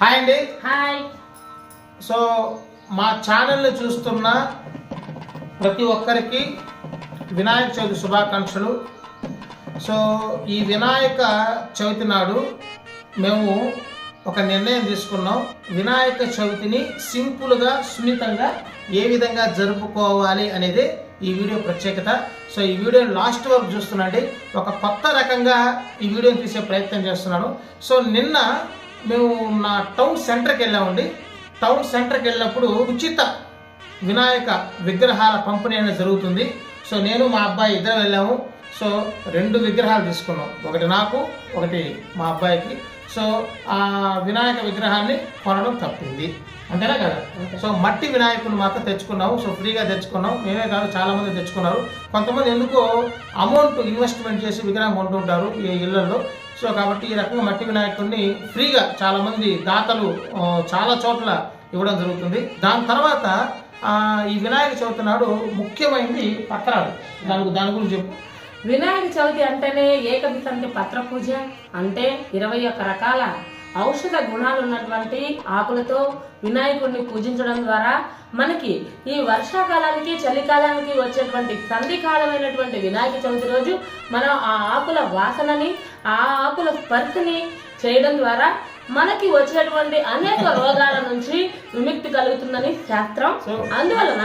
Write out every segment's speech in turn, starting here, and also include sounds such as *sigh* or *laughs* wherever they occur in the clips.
Hi అండి. Hi. So మా ఛానల్ని చూస్తున్న ప్రతి ఒక్కరికి వినాయక చవితి శుభాకాంక్షలు. సో ఈ వినాయక చవితి నాడు మేము ఒక నిర్ణయం తీసుకున్నాం. వినాయక చవితిని సింపుల్గా సున్నితంగా ఏ విధంగా జరుపుకోవాలి అనేది ఈ వీడియో ప్రత్యేకత. సో ఈ వీడియో లాస్ట్ వరకు చూస్తున్నాండి. ఒక కొత్త రకంగా ఈ వీడియోని తీసే ప్రయత్నం చేస్తున్నాను. సో నిన్న మేము నా టౌన్ సెంటర్కి వెళ్ళామండి. టౌన్ సెంటర్కి వెళ్ళినప్పుడు ఉచిత వినాయక విగ్రహాల పంపిణీ అనేది జరుగుతుంది. సో నేను మా అబ్బాయి ఇద్దరు వెళ్ళాము. సో రెండు విగ్రహాలు తీసుకున్నాం. ఒకటి నాకు ఒకటి మా అబ్బాయికి. సో ఆ వినాయక విగ్రహాన్ని కొనడం తప్పింది. అంతేనా కదా? సో మట్టి వినాయకుడిని మాత్రం తెచ్చుకున్నాము. సో ఫ్రీగా తెచ్చుకున్నాం మేమే కాదు చాలా మంది తెచ్చుకున్నారు. కొంతమంది ఎందుకో అమౌంట్ ఇన్వెస్ట్మెంట్ చేసి విగ్రహం కొంటుంటారు ఈ ఇళ్ళలో. సో కాబట్టి ఈ రకంగా మట్టి వినాయకుడిని ఫ్రీగా చాలా మంది దాతలు చాలా చోట్ల ఇవ్వడం జరుగుతుంది. దాని తర్వాత ఈ వినాయక చవితి నాడు ముఖ్యమైనది పత్రాలు. దాని దాని గురించి చెప్పు. వినాయక చవితి అంటేనే ఏకవితంతి పత్ర పూజ అంటే ఇరవై ఒక్క రకాల ఔషధ గుణాలు ఉన్నటువంటి ఆకులతో వినాయకుడిని పూజించడం ద్వారా మనకి ఈ వర్షాకాలానికి చలికాలానికి వచ్చేటువంటి సంధికాలమైనటువంటి వినాయక చవితి రోజు మనం ఆ ఆకుల వాసనని ఆ ఆకుల స్పర్శని చేయడం ద్వారా మనకి వచ్చేటువంటి అనేక రోగాల నుంచి విముక్తి కలుగుతుందని శాస్త్రం. అందువలన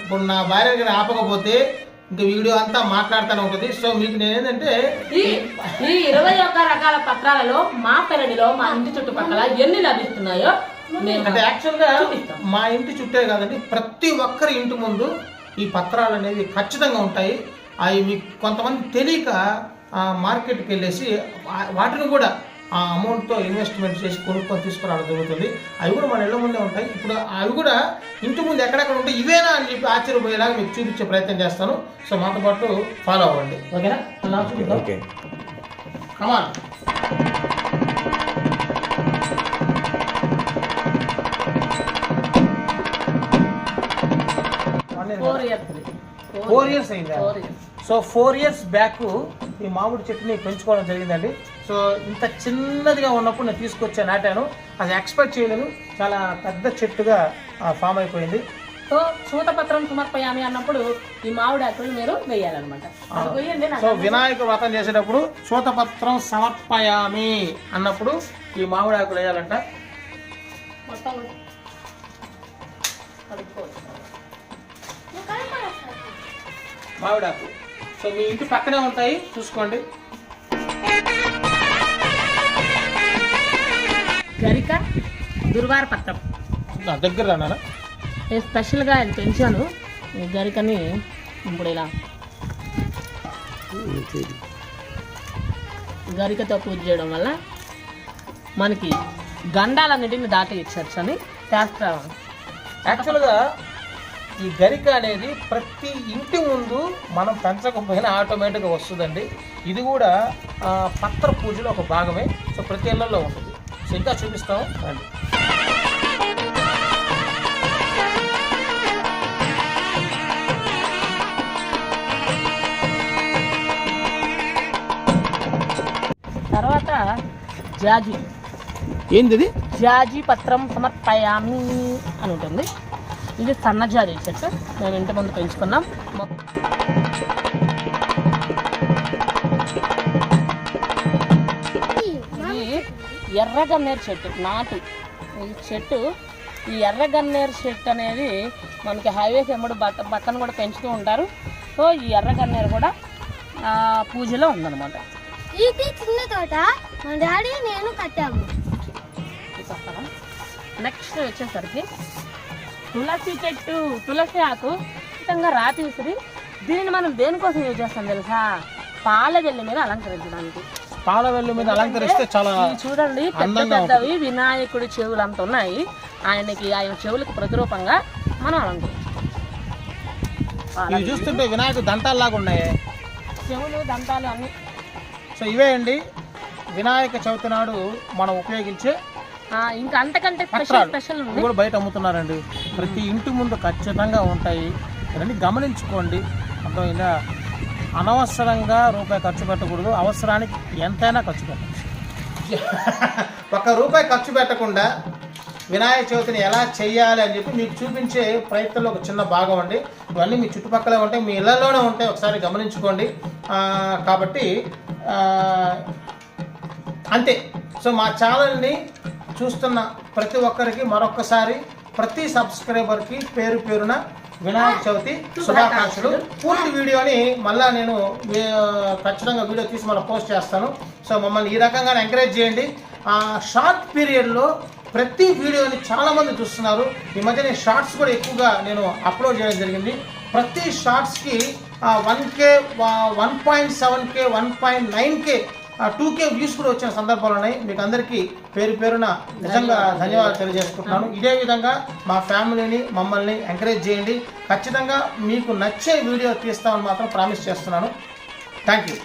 ఇప్పుడు నా భార్య ఆపకపోతే ఇంకా వీడియో అంతా మాట్లాడుతూనే ఉంటుంది సో మీకు నేను ఏంటంటే ఈ ఈ ఇరవై ఒక్క రకాల పత్రాలలో మా పెరడిలో మా ఇంటి చుట్టుపక్కల ఎన్ని లభిస్తున్నాయో అంటే యాక్చువల్గా చూపిస్తాం. మా ఇంటి చుట్టే కాదండి ప్రతి ఒక్కరి ఇంటి ముందు ఈ పత్రాలు అనేవి ఖచ్చితంగా ఉంటాయి అవి మీకు కొంతమంది తెలియక ఆ, మార్కెట్కి వెళ్ళేసి వాటిని కూడా ఆ అమౌంట్తో ఇన్వెస్ట్మెంట్ చేసి కొనుక్కొని తీసుకురావడం జరుగుతుంది. అవి కూడా మన ఇళ్ళ ముందే ఉంటాయి. ఇప్పుడు అవి కూడా ఇంటి ముందు ఎక్కడెక్కడ ఉంటాయి ఇవేనా అని చెప్పి ఆశ్చర్యపోయేలాగా మీకు చూపించే ప్రయత్నం చేస్తాను. సో మాతో పాటు ఫాలో అవ్వండి. ఓకేనా? Okay come on four years four years అయిందా? Four years so four years back ఈ మామిడి చెట్టుని పెంచుకోవడం జరిగిందండి. సో ఇంత చిన్నదిగా ఉన్నప్పుడు నేను తీసుకొచ్చా నాటాను. అది ఎక్స్పెక్ట్ చేయలేదు. చాలా పెద్ద చెట్టుగా ఫామ్ అయిపోయింది. సో సూతపత్రం సమర్పయామి అన్నప్పుడు ఈ మామిడి ఆకులు మీరు వేయాలన్నమాట. సో వినాయక వ్రతం చేసేటప్పుడు సూతపత్రం సమర్పయామి అన్నప్పుడు ఈ మామిడి ఆకులు వేయాలంట. మొత్తం కలుపుకోవచ్చు. మామిడి ఆకు. సో మీ ఇంటి పక్కనే ఉంటాయి. చూసుకోండి. గరిక దుర్వార పత్రం. నా దగ్గర రానా నేను స్పెషల్గా ఇది పెంచాను ఈ గరికని ఇప్పుడు ఇలా గరికతో పూజ చేయడం వల్ల మనకి గండాలన్నిటిని దాటి ఇచ్చచ్చు అని శాస్త్రం యాక్చువల్గా ఈ గరిక అనేది ప్రతి ఇంటి ముందు మనం పెంచకపోయినా ఆటోమేటిక్గా వస్తుందండి. ఇది కూడా పత్ర పూజలో ఒక భాగమే. సో ప్రతి ఇళ్ళలో ఉంటుంది. ఇంకా చూపిస్తాం రండి తర్వాత జాజి. ఏంది ఇది జాజి పత్రం సమర్పయామి అని ఉంటుంది. ఇది సన్న జాజి చెట్టు మేము ఇంటి ముందు పెంచుకున్నాం. ఎర్రగన్నేరు చెట్టు నాటు. ఈ చెట్టు ఈ ఎర్రగన్నేరు చెట్టు అనేది మనకి హైవేస్ ఎమ్మడు బట్ట పక్కన కూడా పెంచుతూ ఉంటారు. సో ఈ ఎర్రగన్నేరు కూడా పూజలో ఉందన్నమాట. ఇది చిన్న తోట. మా డాడీ నేను కట్టాము. నెక్స్ట్ వచ్చేసరికి తులసి చెట్టు తులసి ఆకు ఖచ్చితంగా రాతి విసిరి దీనిని మనం దేనికోసం యూజ్ చేస్తాం తెలుసా? పాల జల్లి మీద అలంకరించడానికి. పాల వెల్లు మీద అలంకరిస్తే చాలా చూడండి పెద్ద పెద్దవి వినాయకుడి చెవులు అంత ఉన్నాయి. ఆయనకి ఆయన చెవులకు ప్రతిరూపంగా మనం అలంకరించాం ఇవి చూస్తుంటే వినాయక దంతాల్లాగా ఉన్నాయి. చెవులు దంతాలు అన్ని. సో ఇవే అండి. వినాయక చవితి నాడు మనం ఉపయోగించే ఇంకా అంతకంటే స్పెషల్ కూడా బయట అమ్ముతున్నారండి. ప్రతి ఇంటి ముందు ఖచ్చితంగా ఉంటాయి. ఇవన్నీ గమనించుకోండి. అర్థమైందా? అనవసరంగా రూపాయి ఖర్చు పెట్టకూడదు. అవసరానికి ఎంతైనా ఖర్చు పెట్టచ్చు. *laughs* ఒక రూపాయి ఖర్చు పెట్టకుండా వినాయక చవితిని ఎలా చేయాలి అని చెప్పి మీకు చూపించే ప్రయత్నంలో ఒక చిన్న భాగం అండి. ఇవన్నీ మీ చుట్టుపక్కల ఉంటాయి. మీ ఇళ్ళలోనే ఉంటాయి. ఒకసారి గమనించుకోండి. కాబట్టి అంతే. సో మా ఛానల్ని చూస్తున్న ప్రతి ఒక్కరికి మరొక్కసారి ప్రతి సబ్స్క్రైబర్కి పేరు పేరున వినాయక చవితి శుభాకాంక్షలు. పూర్తి వీడియోని మళ్ళా నేను ఖచ్చితంగా వీడియో తీసి మళ్ళీ పోస్ట్ చేస్తాను. సో మమ్మల్ని ఈ రకంగానే ఎంకరేజ్ చేయండి. ఆ షార్ట్ పీరియడ్లో ప్రతి వీడియోని చాలామంది చూస్తున్నారు. ఈ మధ్య నేను షార్ట్స్ కూడా ఎక్కువగా నేను అప్లోడ్ చేయడం జరిగింది. ప్రతి షార్ట్స్కి one K one point seven K one point nine K two K views కూడా వచ్చిన సందర్భాలు ఉన్నాయి. మీకు అందరికీ పేరు పేరున నిజంగా ధన్యవాదాలు. తెలియజేసుకుంటున్నాను. ఇదే విధంగా మా ఫ్యామిలీని మమ్మల్ని ఎంకరేజ్ చేయండి. ఖచ్చితంగా మీకు నచ్చే వీడియో తీస్తామని మాత్రం ప్రామిస్ చేస్తున్నాను. Thank you